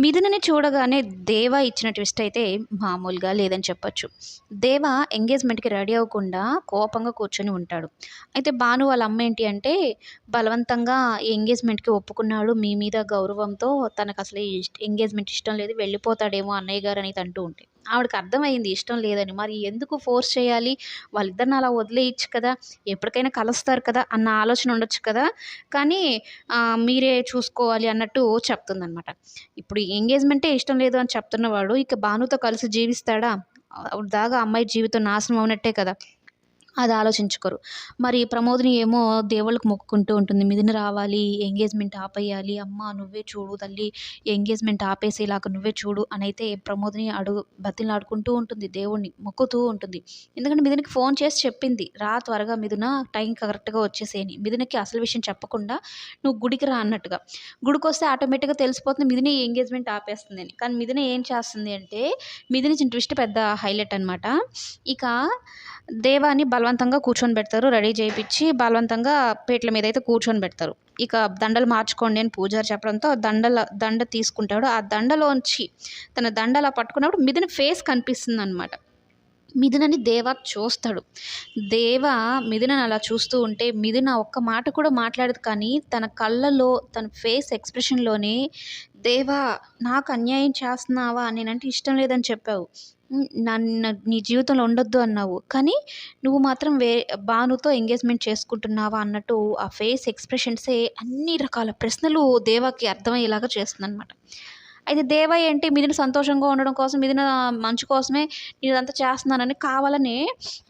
మిథునని చూడగానే దేవ ఇచ్చిన ట్విస్ట్ అయితే మామూలుగా లేదని చెప్పొచ్చు. దేవ ఎంగేజ్మెంట్కి రెడీ అవ్వకుండా కోపంగా కూర్చొని ఉంటాడు. అయితే భాను వాళ్ళ అమ్మ ఏంటి అంటే బలవంతంగా ఎంగేజ్మెంట్కి ఒప్పుకున్నాడు. మీ మీద గౌరవంతో తనకు అసలు ఎంగేజ్మెంట్ ఇష్టం లేదు. వెళ్ళిపోతాడేమో అన్నయ్య గారు అనేది అంటూ ఉంటే. ఆవిడకి అర్థమైంది ఇష్టం లేదని. మరి ఎందుకు ఫోర్స్ చేయాలి? వాళ్ళిద్దరిని అలా వదిలేయచ్చు కదా. ఎప్పటికైనా కలుస్తారు కదా అన్న ఆలోచన ఉండొచ్చు కదా. కానీ మీరే చూసుకోవాలి అన్నట్టు చెప్తుందనమాట ఇప్పుడు ఎంగేజ్మెంటే ఇష్టం లేదు అని చెప్తున్నవాడు ఇక భానుతో కలిసి జీవిస్తాడా? దాగా అమ్మాయి జీవితం నాశనం అవునట్టే కదా. అది ఆలోచించుకోరు. మరి ప్రమోదిని ఏమో దేవుళ్ళకి మొక్కుకుంటూ ఉంటుంది. మిదిన రావాలి ఎంగేజ్మెంట్ ఆపేయాలి అమ్మ నువ్వే చూడు తల్లి ఎంగేజ్మెంట్ ఆపేసేలాగా నువ్వే చూడు అని అయితే ప్రమోదిని అడుగు ఆడుకుంటూ ఉంటుంది దేవుణ్ణి మొక్కుతూ ఉంటుంది. ఎందుకంటే మిథునకి ఫోన్ చేసి చెప్పింది రా త్వరగా మిథున టైం కరెక్ట్గా వచ్చేసేయని మిథునకి అసలు విషయం చెప్పకుండా నువ్వు గుడికి రా అన్నట్టుగా. గుడికి వస్తే ఆటోమేటిక్గా తెలిసిపోతుంది మిథున ఎంగేజ్మెంట్ ఆపేస్తుంది అని. కానీ మిథున ఏం చేస్తుంది అంటే మిథున ఇచ్చిన ట్విస్ట్ పెద్ద హైలైట్ అనమాట ఇక దేవాని బలవంతంగా కూర్చొని పెడతారు రెడీ చేయించి బలవంతంగా పీటల మీద అయితే కూర్చొని పెడతారు. ఇక దండలు మార్చుకోండి అని పూజారి చెప్పడంతో ఆ దండల దండ తీసుకుంటాడు. ఆ దండలోంచి తన దండ అలా పట్టుకున్నప్పుడు మిథున ఫేస్ కనిపిస్తుంది అనమాట మిథునని దేవ చూస్తాడు. దేవ మిథునని అలా చూస్తూ ఉంటే మిథున ఒక్క మాట కూడా మాట్లాడదు కానీ తన కళ్ళలో తన ఫేస్ ఎక్స్ప్రెషన్లోనే దేవా నాకు అన్యాయం చేస్తున్నావా? నేనంటే ఇష్టం లేదని చెప్పావు. నన్ను నీ జీవితంలో ఉండొద్దు అన్నావు. కానీ నువ్వు మాత్రం వే భానుతో ఎంగేజ్మెంట్ చేసుకుంటున్నావా అన్నట్టు ఆ ఫేస్ ఎక్స్ప్రెషన్సే అన్ని రకాల ప్రశ్నలు దేవాకి అర్థమయ్యేలాగా చేస్తుందన్నమాట. అయితే దేవ ఏంటి? మిథున సంతోషంగా ఉండడం కోసం మిథున మంచు కోసమే నేను ఇదంతా చేస్తున్నానని కావాలనే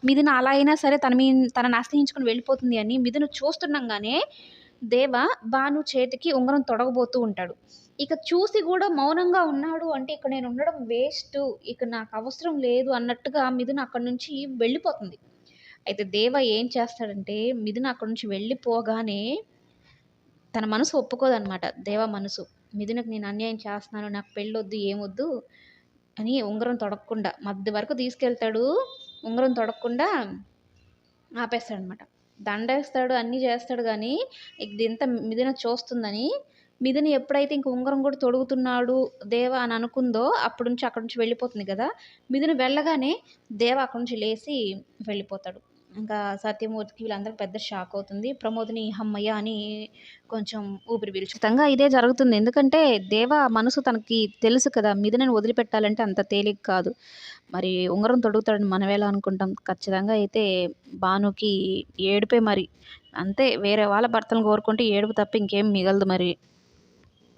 మిథున అలా అయినా సరే తన మీ తనని అసహించుకొని వెళ్ళిపోతుంది అని మిథున చూస్తుండగానే దేవ భాను చేతికి ఉంగరం తొడగబోతూ ఉంటాడు. ఇక చూసి కూడా మౌనంగా ఉన్నాడు అంటే ఇక నేను ఉండడం వేస్ట్ ఇక నాకు అవసరం లేదు అన్నట్టుగా మిథున అక్కడి నుంచి వెళ్ళిపోతుంది. అయితే దేవ ఏం చేస్తాడంటే మిథున అక్కడి నుంచి వెళ్ళిపోగానే తన మనసు ఒప్పుకోదనమాట దేవ మనసు మిథునకు నేను అన్యాయం చేస్తున్నాను నాకు పెళ్ళొద్దు ఏమొద్దు అని ఉంగరం తొడగకుండా మధ్య వరకు తీసుకెళ్తాడు. ఉంగరం తొడగకుండా ఆపేస్తాడనమాట దండేస్తాడు అన్నీ చేస్తాడు కానీ ఇదంతా మిథున చూస్తుందని. మిథున ఎప్పుడైతే ఇంక ఉంగరం కూడా తొడుగుతున్నాడు దేవ అని అనుకుందో అప్పటి నుంచి అక్కడి నుంచి వెళ్ళిపోతుంది కదా. మిథున వెళ్ళగానే దేవ అక్కడి నుంచి లేచి వెళ్ళిపోతాడు. ఇంకా సత్యమూర్తికి వీళ్ళందరికీ పెద్ద షాక్ అవుతుంది. ప్రమోద్ని హమ్మయ్య అని కొంచెం ఊపిరి పీల్చుతంగా ఇదే జరుగుతుంది. ఎందుకంటే దేవ మనసు తనకి తెలుసు కదా మిథునని వదిలిపెట్టాలంటే అంత తేలిక కాదు. మరి ఉంగరం తొడుగుతాడని మనం ఎలా అనుకుంటాం? ఖచ్చితంగా అయితే భానుకి ఏడుపే మరి. అంతే వేరే వాళ్ళ భర్తలను కోరుకుంటే ఏడుపు తప్ప ఇంకేం మిగలదు మరి.